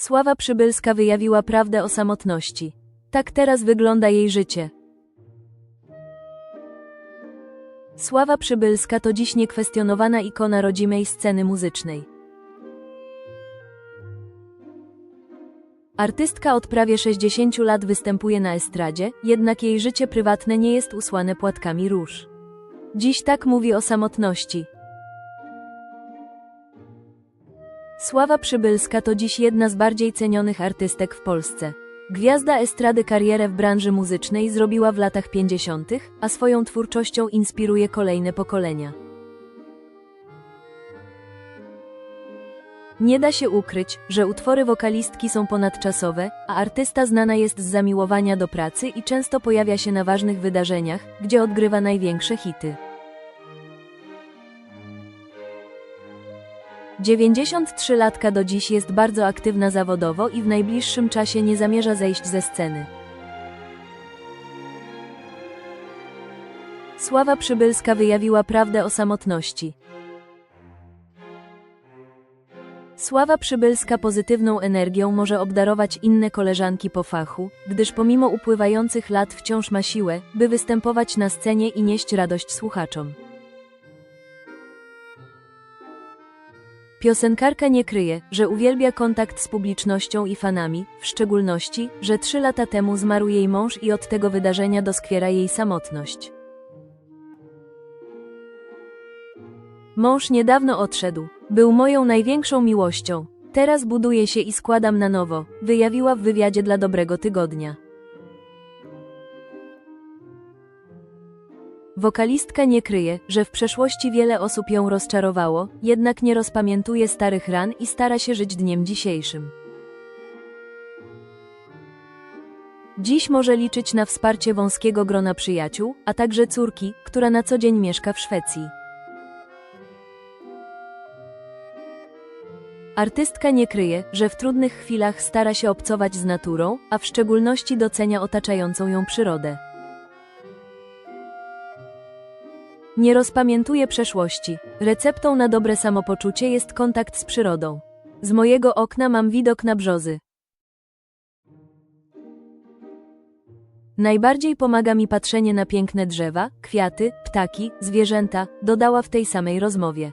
Sława Przybylska wyjawiła prawdę o samotności. Tak teraz wygląda jej życie. Sława Przybylska to dziś niekwestionowana ikona rodzimej sceny muzycznej. Artystka od prawie 60 lat występuje na estradzie, jednak jej życie prywatne nie jest usłane płatkami róż. Dziś tak mówi o samotności. Sława Przybylska to dziś jedna z bardziej cenionych artystek w Polsce. Gwiazda estrady karierę w branży muzycznej zrobiła w latach 50., a swoją twórczością inspiruje kolejne pokolenia. Nie da się ukryć, że utwory wokalistki są ponadczasowe, a artysta znana jest z zamiłowania do pracy i często pojawia się na ważnych wydarzeniach, gdzie odgrywa największe hity. 93-latka do dziś jest bardzo aktywna zawodowo i w najbliższym czasie nie zamierza zejść ze sceny. Sława Przybylska wyjawiła prawdę o samotności. Sława Przybylska pozytywną energią może obdarować inne koleżanki po fachu, gdyż pomimo upływających lat wciąż ma siłę, by występować na scenie i nieść radość słuchaczom. Piosenkarka nie kryje, że uwielbia kontakt z publicznością i fanami, w szczególności, że trzy lata temu zmarł jej mąż i od tego wydarzenia doskwiera jej samotność. Mąż niedawno odszedł. Był moją największą miłością. Teraz buduję się i składam na nowo, wyjawiła w wywiadzie dla Dobrego Tygodnia. Wokalistka nie kryje, że w przeszłości wiele osób ją rozczarowało, jednak nie rozpamiętuje starych ran i stara się żyć dniem dzisiejszym. Dziś może liczyć na wsparcie wąskiego grona przyjaciół, a także córki, która na co dzień mieszka w Szwecji. Artystka nie kryje, że w trudnych chwilach stara się obcować z naturą, a w szczególności docenia otaczającą ją przyrodę. Nie rozpamiętuje przeszłości. Receptą na dobre samopoczucie jest kontakt z przyrodą. Z mojego okna mam widok na brzozy. Najbardziej pomaga mi patrzenie na piękne drzewa, kwiaty, ptaki, zwierzęta, dodała w tej samej rozmowie.